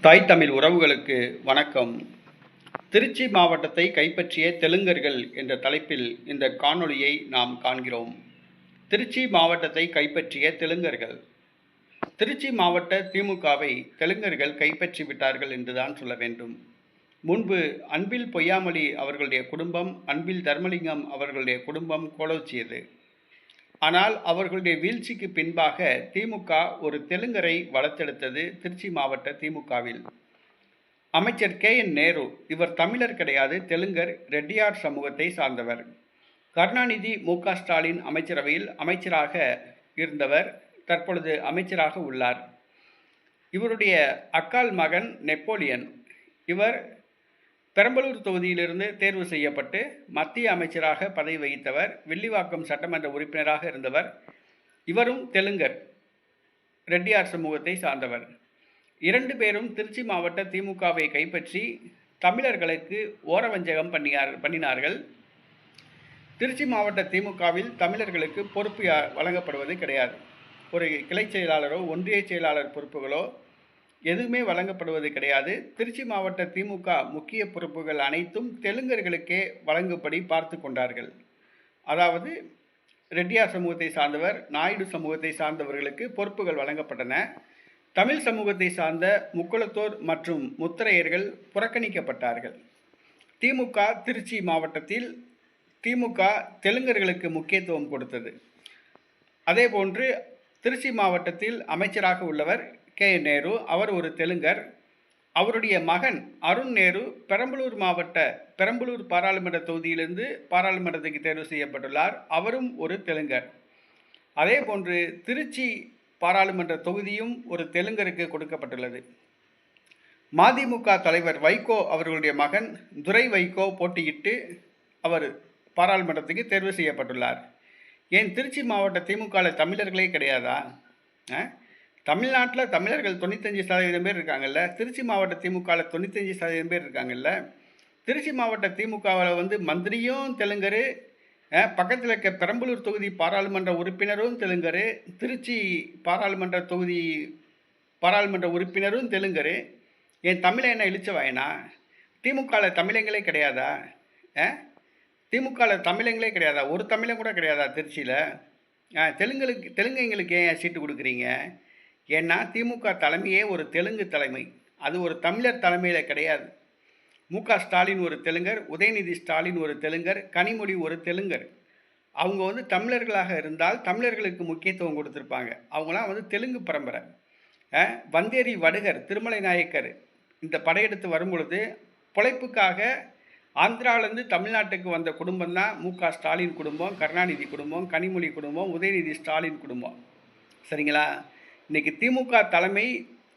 தாய் தமிழ் உறவுகளுக்கு வணக்கம். திருச்சி மாவட்டத்தை கைப்பற்றிய தெலுங்கர்கள் என்ற தலைப்பில் இந்த காணொளியை நாம் காண்கிறோம். திருச்சி மாவட்டத்தை கைப்பற்றிய தெலுங்கர்கள். திருச்சி மாவட்ட திமுகவை தெலுங்கர்கள் கைப்பற்றி விட்டார்கள் என்றுதான் சொல்ல வேண்டும். முன்பு அன்பில் பொய்யாமொழி அவர்களுடைய குடும்பம் அன்பில் தர்மலிங்கம் அவர்களுடைய குடும்பம் கோலோச்சியது. ஆனால் அவர்களுடைய வீழ்ச்சிக்கு பின்பாக திமுக ஒரு தெலுங்கரை வளர்த்தெடுத்தது திருச்சி மாவட்ட திமுகவில். அமைச்சர் கே. என். நேரு இவர் தமிழர் கிடையாது தெலுங்கர் ரெட்டியார் சமூகத்தை சார்ந்தவர். கருணாநிதி மு. க. ஸ்டாலின் அமைச்சரவையில் அமைச்சராக இருந்தவர் தற்பொழுது அமைச்சராக உள்ளார். இவருடைய அக்கால் மகன் நெப்போலியன். இவர் பெரம்பலூர் தொகுதியிலிருந்து தேர்வு செய்யப்பட்டு மத்திய அமைச்சராக பதவி வகித்தவர் வில்லிவாக்கம் சட்டமன்ற உறுப்பினராக இருந்தவர். இவரும் தெலுங்கர் ரெட்டியார் சமூகத்தை சார்ந்தவர். இரண்டு பேரும் திருச்சி மாவட்ட திமுகவை கைப்பற்றி தமிழர்களுக்கு ஓரவஞ்சகம் பண்ணியார் பண்ணினார்கள். திருச்சி மாவட்ட திமுகவில் தமிழர்களுக்கு பொறுப்பு யா- வழங்கப்படுவது கிடையாது. ஒரு கிளை செயலாளரோ ஒன்றிய செயலாளர் பொறுப்புகளோ எதுவுமே வழங்கப்படுவது கிடையாது. திருச்சி மாவட்ட திமுக முக்கிய பொறுப்புகள் அனைத்தும் தெலுங்கர்களுக்கே வழங்கும்படி பார்த்து கொண்டார்கள். அதாவது ரெட்டியார் சமூகத்தை சார்ந்தவர் நாயுடு சமூகத்தை சார்ந்தவர்களுக்கு பொறுப்புகள் வழங்கப்பட்டன. தமிழ் சமூகத்தை சார்ந்த முக்குளத்தோர் மற்றும் முத்திரையர்கள் புறக்கணிக்கப்பட்டார்கள். திமுக திருச்சி மாவட்டத்தில் திமுக தெலுங்கர்களுக்கு முக்கியத்துவம் கொடுத்தது. அதேபோன்று திருச்சி மாவட்டத்தில் அமைச்சராக உள்ளவர் கே நேரு அவர் ஒரு தெலுங்கர். அவருடைய மகன் அருண் நேரு பெரம்பலூர் மாவட்ட பெரம்பலூர் பாராளுமன்ற தொகுதியிலிருந்து பாராளுமன்றத்துக்கு தேர்வு செய்யப்பட்டுள்ளார். அவரும் ஒரு தெலுங்கர். அதே போன்று திருச்சி பாராளுமன்ற தொகுதியும் ஒரு தெலுங்கருக்கு கொடுக்கப்பட்டுள்ளது. மதிமுக தலைவர் வைகோ அவர்களுடைய மகன் துரை வைகோ போட்டியிட்டு அவர் பாராளுமன்றத்துக்கு தேர்வு செய்யப்பட்டுள்ளார். ஏன் திருச்சி மாவட்ட திமுகவில் தமிழர்களே கிடையாதா? ஆ? தமிழ்நாட்டில் தமிழர்கள் தொண்ணூத்தஞ்சு சதவீதம் பேர் இருக்காங்கல்ல. திருச்சி மாவட்ட திமுகவில் தொண்ணூத்தஞ்சு சதவீதம் பேர் இருக்காங்கல்ல. திருச்சி மாவட்ட திமுகவில் வந்து மந்திரியும் தெலுங்கரு பக்கத்தில் இருக்க பெரம்பலூர் தொகுதி பாராளுமன்ற உறுப்பினரும் தெலுங்கர் திருச்சி பாராளுமன்ற தொகுதி பாராளுமன்ற உறுப்பினரும் தெலுங்கரு. என் தமிழை என்ன இழிச்சவாயனா திமுகவில் தமிழங்களே கிடையாதா? ஆ திமுகவில் தமிழங்களே கிடையாதா? ஒரு தமிழன் கூட கிடையாதா திருச்சியில்? தெலுங்குகளுக்கு தெலுங்குங்களுக்கு ஏன் சீட்டு கொடுக்குறீங்க? ஏன்னா திமுக தலைமையே ஒரு தெலுங்கு தலைமை. அது ஒரு தமிழர் தலைமையில் கிடையாது. மு ஸ்டாலின் ஒரு தெலுங்கர் உதயநிதி ஸ்டாலின் ஒரு தெலுங்கர் கனிமொழி ஒரு தெலுங்கர். அவங்க வந்து தமிழர்களாக இருந்தால் தமிழர்களுக்கு முக்கியத்துவம் கொடுத்துருப்பாங்க. அவங்களாம் வந்து தெலுங்கு பரம்பரை. வந்தேரி வடுகர் திருமலை நாயக்கர் இந்த படையெடுத்து வரும்பொழுது பொழைப்புக்காக ஆந்திராவிலேருந்து தமிழ்நாட்டுக்கு வந்த குடும்பம் தான் மு ஸ்டாலின் குடும்பம் கருணாநிதி குடும்பம் கனிமொழி குடும்பம் உதயநிதி ஸ்டாலின் குடும்பம். சரிங்களா? இன்னைக்கு திமுக தலைமை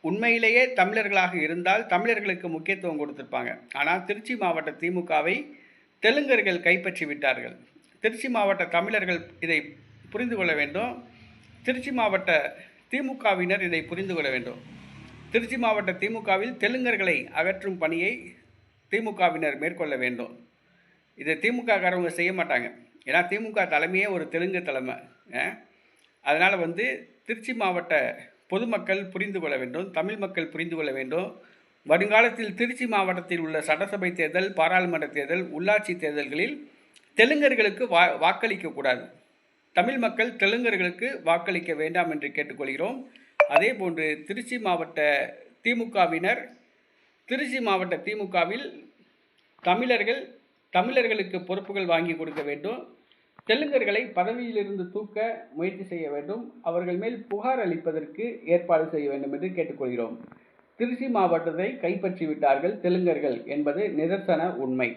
உண்மையிலேயே தமிழர்களாக இருந்தால் தமிழர்களுக்கு முக்கியத்துவம் கொடுத்துருப்பாங்க. ஆனால் திருச்சி மாவட்ட திமுகவை தெலுங்கர்கள் கைப்பற்றி விட்டார்கள். திருச்சி மாவட்ட தமிழர்கள் இதை புரிந்து கொள்ள வேண்டும். திருச்சி மாவட்ட திமுகவினர் இதை புரிந்து கொள்ள வேண்டும். திருச்சி மாவட்ட திமுகவில் தெலுங்கர்களை அகற்றும் பணியை திமுகவினர் மேற்கொள்ள வேண்டும். இதை திமுககாரவங்க செய்ய மாட்டாங்க. ஏன்னா திமுக தலைமையே ஒரு தெலுங்கு தலைமை. அதனால் வந்து திருச்சி மாவட்ட பொதுமக்கள் புரிந்து கொள்ள வேண்டும் தமிழ் மக்கள் புரிந்து கொள்ள வேண்டும். வருங்காலத்தில் திருச்சி மாவட்டத்தில் உள்ள சட்டசபை தேர்தல் பாராளுமன்ற தேர்தல் உள்ளாட்சி தேர்தல்களில் தெலுங்கர்களுக்கு வா வாக்களிக்கக்கூடாது தமிழ் மக்கள் தெலுங்கர்களுக்கு வாக்களிக்க வேண்டாம் என்று கேட்டுக்கொள்கிறோம். அதே போன்று திருச்சி மாவட்ட திமுகவினர் திருச்சி மாவட்ட திமுகவில் தமிழர்கள் தமிழர்களுக்கு பொறுப்புகள் வாங்கி கொடுக்க வேண்டும். தெலுங்கர்களை பதவியிலிருந்து தூக்க முயற்சி செய்ய வேண்டும். அவர்கள் மேல் புகார் அளிப்பதற்கு ஏற்பாடு செய்ய வேண்டும் என்று கேட்டுக்கொள்கிறோம். திருச்சி மாவட்டத்தை கைப்பற்றி விட்டார்கள் தெலுங்கர்கள் என்பது நிதர்சன உண்மை.